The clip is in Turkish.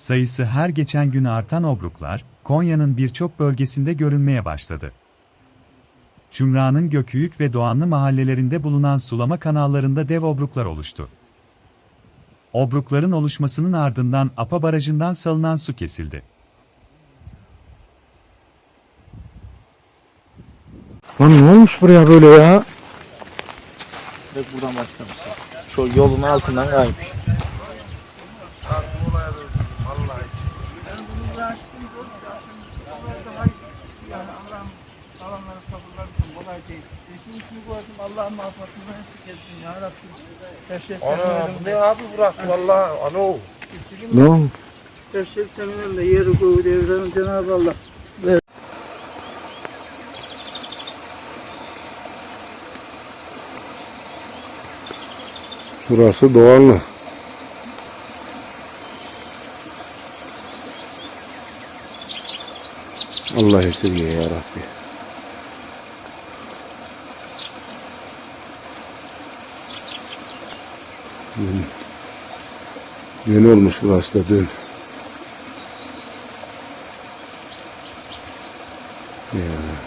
Sayısı her geçen gün artan obruklar, Konya'nın birçok bölgesinde görünmeye başladı. Çümra'nın Göküyük ve Doğanlı mahallelerinde bulunan sulama kanallarında dev obruklar oluştu. Obrukların oluşmasının ardından Apa Barajı'ndan salınan su kesildi. Lan ne olmuş buraya böyle ya? Direkt buradan başlamışlar. Şu yolun altından kaymış. Allah'ım affatını eksik etsin ya Rabbim. Şey Ana bu ne abi burası vallahi ano. Ne şey senin elinde. Yeri göğü devranı Cenab-ı Allah. Burası Doğanlı. Allah esirge ya Rabbi. Dün, dün olmuş burası da dün. Ya.